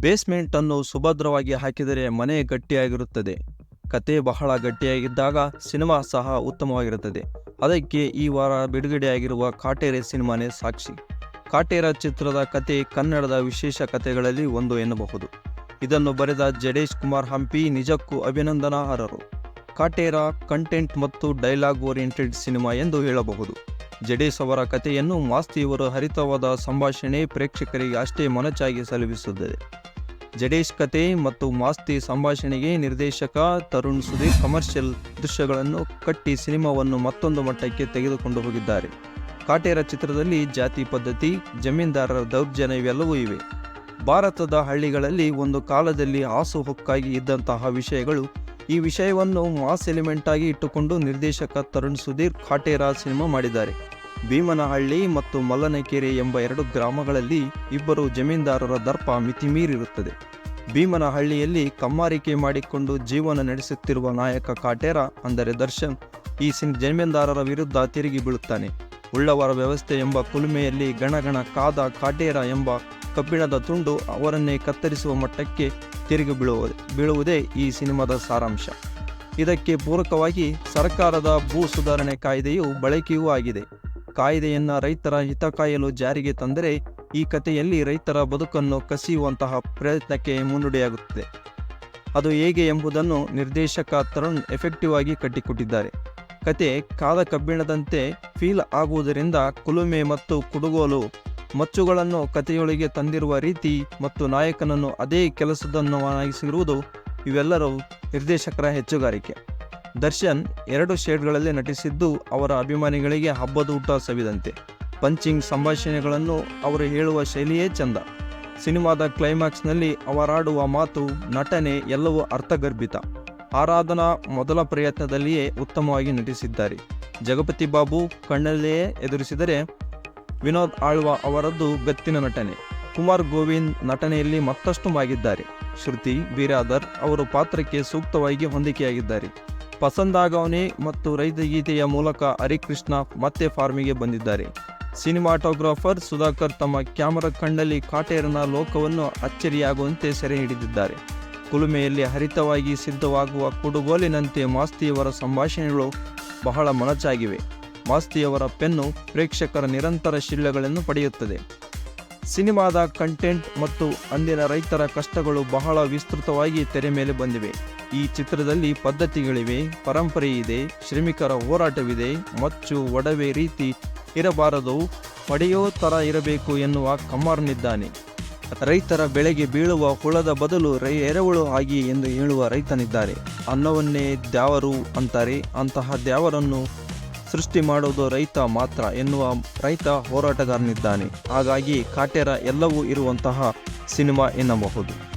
Basement ಅನ್ನು ಸುಭದ್ರವಾಗಿ ಹಾಕಿದರೆ ಮನೆ ಗಟ್ಟಿಯಾಗಿರುತ್ತದೆ. ಕತೆ ಬಹಳ ಗಟ್ಟಿಯಾಗಿದ್ದಾಗ ಸಿನಿಮಾ ಸಹ ಉತ್ತಮವಾಗಿರುತ್ತದೆ. ಅದಕ್ಕೆ ಈ ವಾರ ಬಿಡುಗಡೆಯಾಗಿರುವ ಕಾಟೇರೆ ಸಿನಿಮಾನೇ ಸಾಕ್ಷಿ. ಕಾಟೇರ ಚಿತ್ರದ ಕತೆ ಕನ್ನಡದ ವಿಶೇಷ ಕಥೆಗಳಲ್ಲಿ ಒಂದು ಎನ್ನಬಹುದು. ಇದನ್ನು ಬರೆದ ಜಡೇಶ್ ಕುಮಾರ್ ಹಂಪಿ ನಿಜಕ್ಕೂ ಅಭಿನಂದನಾರ್ಹರು. ಕಾಟೇರ ಕಂಟೆಂಟ್ ಮತ್ತು ಡೈಲಾಗ್ ಓರಿಯೆಂಟೆಡ್ ಸಿನಿಮಾ ಎಂದು ಹೇಳಬಹುದು. ಜಡೇಶ್ ಅವರ ಕಥೆಯನ್ನು ಮಾಸ್ತಿಯವರು ಹರಿತವಾದ ಸಂಭಾಷಣೆ ಪ್ರೇಕ್ಷಕರಿಗೆ ಅಷ್ಟೇ ಮೊನಚಾಗಿ ಸಲುಹಿಸುತ್ತದೆ ಜಡೇಶ್ ಕತೆ ಮತ್ತು ಮಾಸ್ತಿ ಸಂಭಾಷಣೆಗೆ ನಿರ್ದೇಶಕ ತರುಣ್ ಸುಧೀರ್ ಕಮರ್ಷಿಯಲ್ ದೃಶ್ಯಗಳನ್ನು ಕಟ್ಟಿ ಸಿನಿಮಾವನ್ನು ಮತ್ತೊಂದು ಮಟ್ಟಕ್ಕೆ ತೆಗೆದುಕೊಂಡು ಹೋಗಿದ್ದಾರೆ. ಕಾಟೇರ ಚಿತ್ರದಲ್ಲಿ ಜಾತಿ ಪದ್ಧತಿ, ಜಮೀನ್ದಾರರ ದೌರ್ಜನ್ಯ ಇವೆಲ್ಲವೂ ಇವೆ. ಭಾರತದ ಹಳ್ಳಿಗಳಲ್ಲಿ ಒಂದು ಕಾಲದಲ್ಲಿ ಹಾಸುಹೊಕ್ಕಾಗಿ ಇದ್ದಂತಹ ವಿಷಯಗಳು ಈ ವಿಷಯವನ್ನು ಮಾಸ್ ಎಲಿಮೆಂಟ್ ಆಗಿ ಇಟ್ಟುಕೊಂಡು ನಿರ್ದೇಶಕ ತರುಣ್ ಸುಧೀರ್ ಕಾಟೇರ ಸಿನಿಮಾ ಮಾಡಿದ್ದಾರೆ. ಭೀಮನಹಳ್ಳಿ ಮತ್ತು ಮಲ್ಲನಕೆರೆ ಎಂಬ ಎರಡು ಗ್ರಾಮಗಳಲ್ಲಿ ಇಬ್ಬರು ಜಮೀನ್ದಾರರ ದರ್ಪ ಮಿತಿಮೀರಿರುತ್ತದೆ. ಭೀಮನಹಳ್ಳಿಯಲ್ಲಿ ಕಮ್ಮಾರಿಕೆ ಮಾಡಿಕೊಂಡು ಜೀವನ ನಡೆಸುತ್ತಿರುವ ನಾಯಕ ಕಾಟೇರ, ಅಂದರೆ ದರ್ಶನ್, ಈ ಸಿನ್ ಜಮೀನ್ದಾರರ ವಿರುದ್ಧ ತಿರುಗಿ ಬೀಳುತ್ತಾನೆ. ಉಳ್ಳವರ ವ್ಯವಸ್ಥೆ ಎಂಬ ಕುಲುಮೆಯಲ್ಲಿ ಗಣಗಣ ಕಾದ ಕಾಟೇರ ಎಂಬ ಕಬ್ಬಿಣದ ತುಂಡು ಅವರನ್ನೇ ಕತ್ತರಿಸುವ ಮಟ್ಟಕ್ಕೆ ತಿರುಗಿ ಬೀಳುವ, ಬೀಳುವುದೇ ಈ ಸಿನಿಮಾದ ಸಾರಾಂಶ. ಇದಕ್ಕೆ ಪೂರಕವಾಗಿ ಸರ್ಕಾರದ ಭೂ ಸುಧಾರಣೆ ಕಾಯ್ದೆಯು ಬಳಕೆಯೂ ಆಗಿದೆ. ಕಾಯ್ದೆಯನ್ನು ರೈತರ ಹಿತ ಕಾಯಲು ಜಾರಿಗೆ ತಂದರೆ ಈ ಕಥೆಯಲ್ಲಿ ರೈತರ ಬದುಕನ್ನು ಕಸಿಯುವಂತಹ ಪ್ರಯತ್ನಕ್ಕೆ ಮುನ್ನುಡಿಯಾಗುತ್ತದೆ. ಅದು ಹೇಗೆ ಎಂಬುದನ್ನು ನಿರ್ದೇಶಕ ತರುಣ್ ಎಫೆಕ್ಟಿವ್ ಆಗಿ ಕಟ್ಟಿಕೊಟ್ಟಿದ್ದಾರೆ. ಕತೆ ಕಾದ ಕಬ್ಬಿಣದಂತೆ ಫೀಲ್ ಆಗುವುದರಿಂದ ಕುಲುಮೆ ಮತ್ತು ಕುಡುಗೋಲು, ಮಚ್ಚುಗಳನ್ನು ಕಥೆಯೊಳಗೆ ತಂದಿರುವ ರೀತಿ ಮತ್ತು ನಾಯಕನನ್ನು ಅದೇ ಕೆಲಸದನ್ನಾಗಿಸಿರುವುದು ಇವೆಲ್ಲರೂ ನಿರ್ದೇಶಕರ ಹೆಚ್ಚುಗಾರಿಕೆ. ದರ್ಶನ್ ಎರಡು ಶೇಡ್ಗಳಲ್ಲಿ ನಟಿಸಿದ್ದು ಅವರ ಅಭಿಮಾನಿಗಳಿಗೆ ಹಬ್ಬದ ಊಟ ಸವಿದಂತೆ. ಪಂಚಿಂಗ್ ಸಂಭಾಷಣೆಗಳನ್ನು ಅವರು ಹೇಳುವ ಶೈಲಿಯೇ ಚಂದ. ಸಿನಿಮಾದ ಕ್ಲೈಮ್ಯಾಕ್ಸ್ನಲ್ಲಿ ಅವರಾಡುವ ಮಾತು, ನಟನೆ ಎಲ್ಲವೂ ಅರ್ಥಗರ್ಭಿತ. ಆರಾಧನಾ ಮೊದಲ ಪ್ರಯತ್ನದಲ್ಲಿಯೇ ಉತ್ತಮವಾಗಿ ನಟಿಸಿದ್ದಾರೆ. ಜಗಪತಿ ಬಾಬು ಕಣ್ಣಲ್ಲಿಯೇ ಎದುರಿಸಿದರೆ ವಿನೋದ್ ಆಳ್ವ ಅವರದ್ದು ಗತ್ತಿನ ನಟನೆ. ಕುಮಾರ್ ಗೋವಿಂದ್ ನಟನೆಯಲ್ಲಿ ಮತ್ತಷ್ಟು ಮಾಗಿದ್ದಾರೆ. ಶ್ರುತಿ ಬಿರಾದರ್ ಅವರು ಪಾತ್ರಕ್ಕೆ ಸೂಕ್ತವಾಗಿ ಹೊಂದಿಕೆಯಾಗಿದ್ದಾರೆ. ಪಸಂದಾಗವನೆ ಮತ್ತು ರೈತ ಗೀತೆಯ ಮೂಲಕ ಹರಿಕೃಷ್ಣ ಮತ್ತೆ ಫಾರ್ಮಿಗೆ ಬಂದಿದ್ದಾರೆ. ಸಿನಿಮಾಟೋಗ್ರಾಫರ್ ಸುಧಾಕರ್ ತಮ್ಮ ಕ್ಯಾಮರಾ ಕಣ್ಣಲ್ಲಿ ಕಾಟೇರನ ಲೋಕವನ್ನು ಅಚ್ಚರಿಯಾಗುವಂತೆ ಸೆರೆ ಹಿಡಿದಿದ್ದಾರೆ. ಕುಲುಮೆಯಲ್ಲಿ ಹರಿತವಾಗಿ ಸಿದ್ಧವಾಗುವ ಕುಡುಗೋಲಿನಂತೆ ಮಾಸ್ತಿಯವರ ಸಂಭಾಷಣೆಗಳು ಬಹಳ ಮೊನಚಾಗಿವೆ. ಮಾಸ್ತಿಯವರ ಪೆನ್ನು ಪ್ರೇಕ್ಷಕರ ನಿರಂತರ ಶಿಲ್ಲೆಗಳನ್ನು ಪಡೆಯುತ್ತದೆ. ಸಿನಿಮಾದ ಕಂಟೆಂಟ್ ಮತ್ತು ಅಂದಿನ ರೈತರ ಕಷ್ಟಗಳು ಬಹಳ ವಿಸ್ತೃತವಾಗಿ ತೆರೆ ಮೇಲೆ ಬಂದಿವೆ. ಈ ಚಿತ್ರದಲ್ಲಿ ಪದ್ಧತಿಗಳಿವೆ, ಪರಂಪರೆ ಇದೆ, ಶ್ರಮಿಕರ ಹೋರಾಟವಿದೆ, ಮಚ್ಚು, ಒಡವೆ ರೀತಿ ಇರಬಾರದು, ಪಡೆಯೋ ಥರ ಇರಬೇಕು ಎನ್ನುವ ಕಮ್ಮಾರ್ನಿದ್ದಾನೆ. ರೈತರ ಬೆಳೆಗೆ ಬೀಳುವ ಹುಳದ ಬದಲು ರೈ, ಎರವಳು ಆಗಿ ಎಂದು ಹೇಳುವ ರೈತನಿದ್ದಾರೆ. ಅನ್ನವನ್ನೇ ದ್ಯಾವರು ಅಂತಾರೆ, ಅಂತಹ ದ್ಯಾವರನ್ನು ಸೃಷ್ಟಿ ಮಾಡೋದು ರೈತ ಮಾತ್ರ ಎನ್ನುವ ರೈತ ಹೋರಾಟಗಾರನಿದ್ದಾನೆ. ಹಾಗಾಗಿ ಕಾಟೇರ ಎಲ್ಲವೂ ಇರುವಂತಹ ಸಿನಿಮಾ ಎನ್ನಬಹುದು.